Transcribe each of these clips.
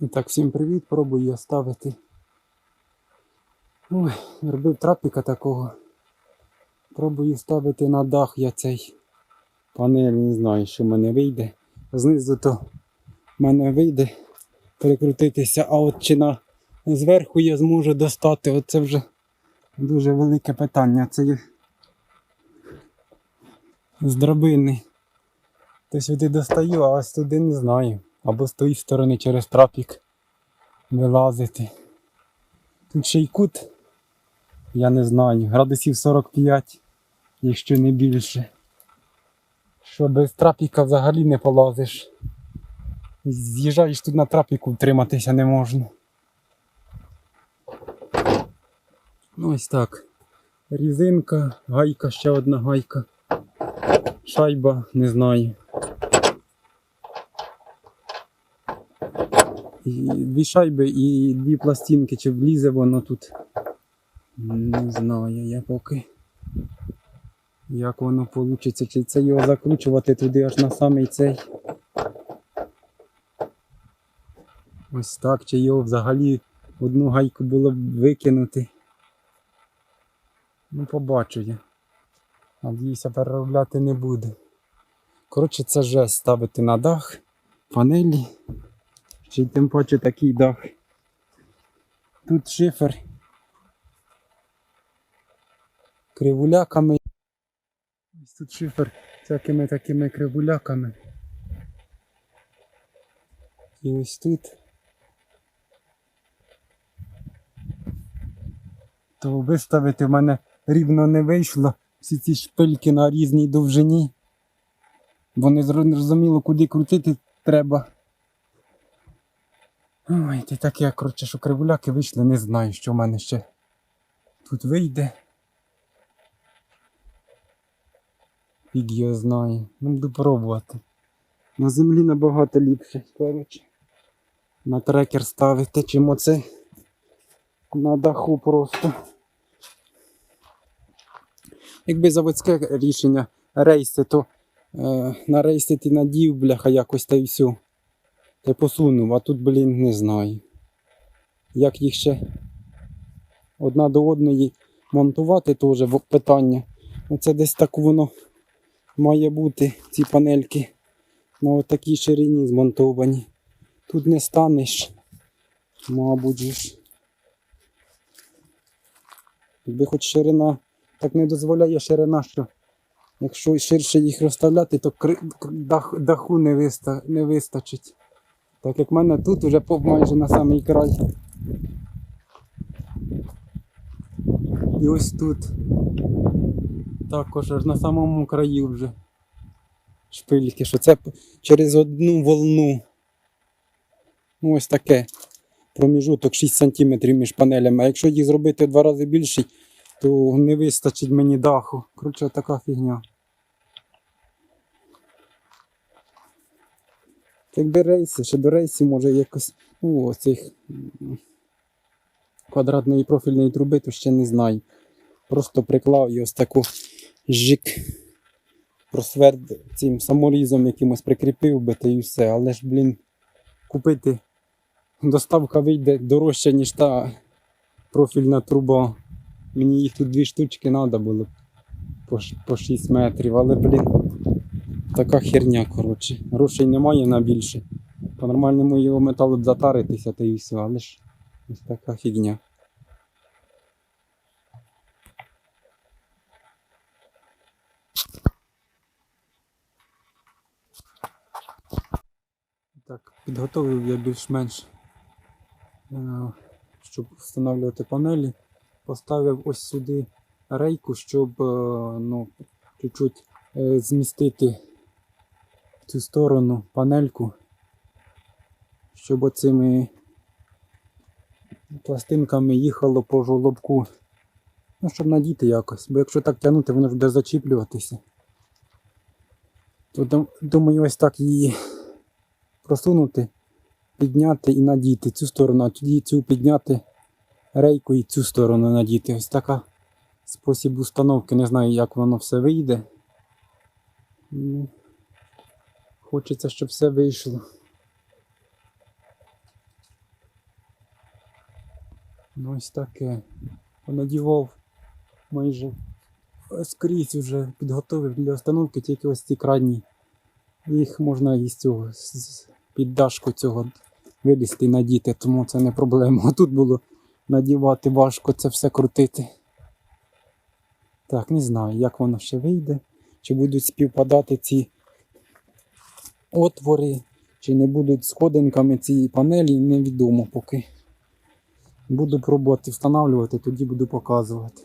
І так, всім привіт, пробую я ставити. Ой, робив трапіка такого. Пробую ставити на дах я цей панель, не знаю, що в мене вийде. Знизу то в мене вийде перекрутитися, а от чи на зверху я зможу достати, оце вже дуже велике питання. Це з драбини. То сюди достаю, а ось туди не знаю. Або з тої сторони через трапік вилазити. Тут ще й кут, я не знаю, градусів 45, якщо не більше. Що без трапіка взагалі не полазиш. З'їжджаєш тут на трапіку, втриматися не можна. Ну ось так. Різинка, гайка, ще одна гайка. Шайба, не знаю. І дві шайби і дві пластинки, чи влізе воно тут. Не знаю я поки. Як воно вийде, чи це його закручувати туди аж на самий цей. Ось так, чи його взагалі одну гайку було б викинути. Ну, побачу я. Надіюся, переробляти не буду. Коротше, це жесть ставити на дах, панелі. Чи тим паче такий дах. Тут шифер. Кривуляками. Ось тут шифер всякими такими кривуляками. І ось тут. То виставити в мене рівно не вийшло. Всі ці шпильки на різній довжині. Бо не зрозуміло, куди крутити треба. Ой, ти таке, коротше, що кривуляки вийшли, не знаю, що в мене ще тут вийде. Фіг його знає. Ну, буду пробувати. На землі набагато ліпше, коротше. На трекер ставити, чим оце на даху просто. Якби заводське рішення рейси, то е, на рейси ти надів, бляха, якось та й все. Та посунув, а тут, блін, не знаю. Як їх ще одна до одної монтувати теж питання. Оце десь так воно має бути, ці панельки на отакій ширині змонтовані. Тут не станеш, мабуть. ж. Якби хоч ширина, так не дозволяє ширина, що якщо ширше їх розставляти, то дах, даху не вистачить. Так як в мене тут вже майже на самий край. І ось тут. Також аж на самому краї вже шпильки, що це через одну волну. Ну ось таке. Проміжуток 6 см між панелями. А якщо їх зробити в два рази більший, то не вистачить мені даху. Коротше, така фігня. Якби рейси, ще до рейсів може якось, ну, оцих квадратної профільної труби, то ще не знаю. Просто приклав і ось таку жик просверд цим саморізом якимось прикріпив би та і все. Але ж, блін, купити доставка вийде дорожче, ніж та профільна труба. Мені їх тут дві штучки треба було по 6 метрів, але, блін, така херня, коротше. Грошей немає на більше. По-нормальному його металу затаритися та і все, але ж ось така фігня. Так, підготовив я більш-менш, е, щоб встановлювати панелі. Поставив ось сюди рейку, щоб е, ну, чуть-чуть е, змістити цю сторону панельку, щоб оцими пластинками їхало по жолобку. Ну, щоб надіти якось, бо якщо так тягнути, воно ж буде зачіплюватися. То думаю, ось так її просунути, підняти і надіти цю сторону, а тоді цю підняти рейку і цю сторону надіти. Ось така спосіб установки. Не знаю, як воно все вийде. Хочеться, щоб все вийшло. Ну ось таке. Понадівав майже скрізь вже підготовив для установки тільки ось ці крайні. Їх можна із цього з- з- під дашку цього вилізти і надіти, тому це не проблема. А тут було надівати важко це все крутити. Так, не знаю, як воно ще вийде. Чи будуть співпадати ці отвори, чи не будуть сходинками цієї панелі, невідомо поки. Буду пробувати встановлювати, тоді буду показувати.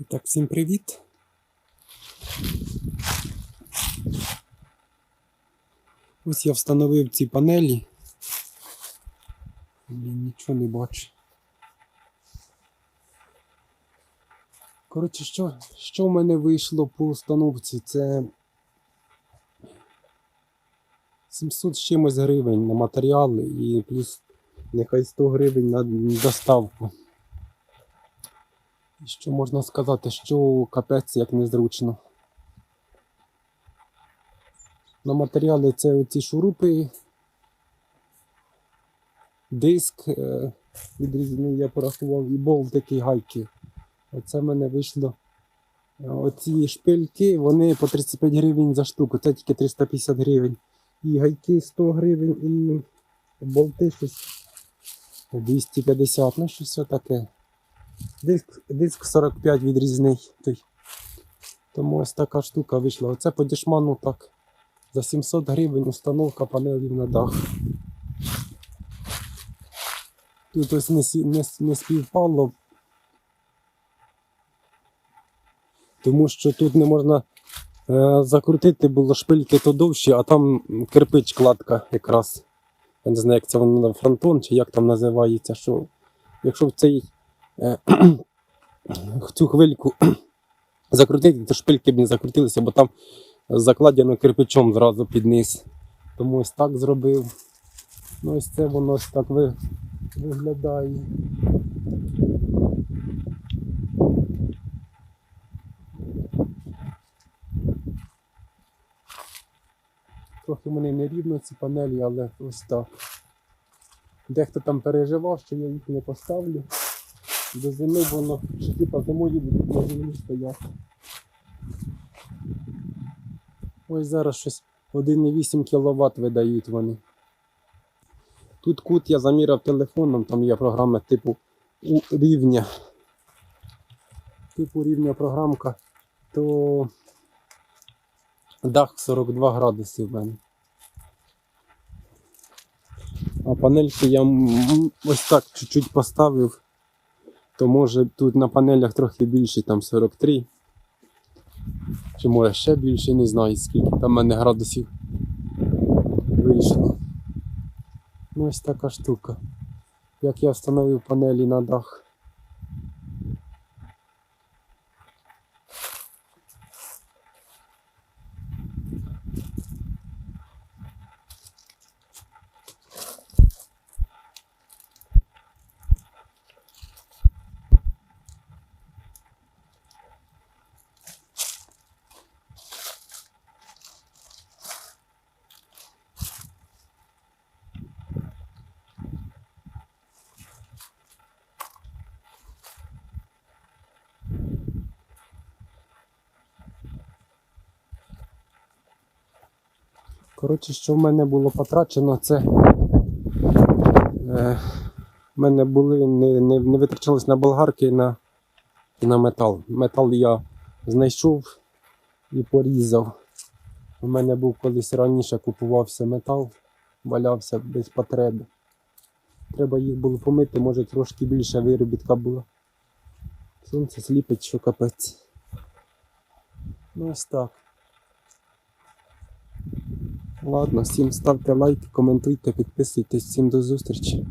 І так, всім привіт. Ось я встановив ці панелі. Блін, нічого не бачу. Коротше, що, що в мене вийшло по установці? Це 700 з чимось гривень на матеріали і плюс нехай 100 гривень на доставку. Що можна сказати, що капець як незручно. На матеріали це оці шурупи, диск е, відрізаний, я порахував, і болтики, гайки. Оце в мене вийшло. Оці шпильки, вони по 35 гривень за штуку, це тільки 350 гривень. І гайки 100 гривень, і болти щось 250, ну щось таке. Диск, диск 45 відрізний. Той. Тому ось така штука вийшла. Оце по дешману так. За 700 гривень установка панелів на дах. Тут ось не, не, не співпало. Тому що тут не можна е, закрутити, було шпильки то довші, а там кирпич кладка якраз. Я не знаю, як це воно фронтон чи як там називається. Що, якщо в цей цю хвильку закрутити, то шпильки б не закрутилися, бо там закладено кирпичом зразу під низ. Тому ось так зробив. Ну ось це воно ось так ви, виглядає. Трохи вони не рівно ці панелі, але ось так. Дехто там переживав, що я їх не поставлю. До зими воно що типа зимою будуть на землі стояти. Ось зараз щось 1,8 кВт видають вони. Тут кут я заміряв телефоном, там є програма типу рівня. Типу рівня програмка, то дах 42 градуси в мене. А панельки я ось так чуть-чуть поставив, то може тут на панелях трохи більше, там 43. Чи може ще більше, не знаю скільки там в мене градусів вийшло. Ну ось така штука. Як я встановив панелі на дах. Коротше, що в мене було потрачено, це е, в мене були не, не, не витрачалось на болгарки і на, на метал. Метал я знайшов і порізав. У мене був колись раніше купувався метал, валявся без потреби. Треба їх було помити, може трошки більше виробітка було. Сонце сліпить, що капець. Ну ось так. Ладно, всім ставте лайки, коментуйте, підписуйтесь, всім до зустрічі.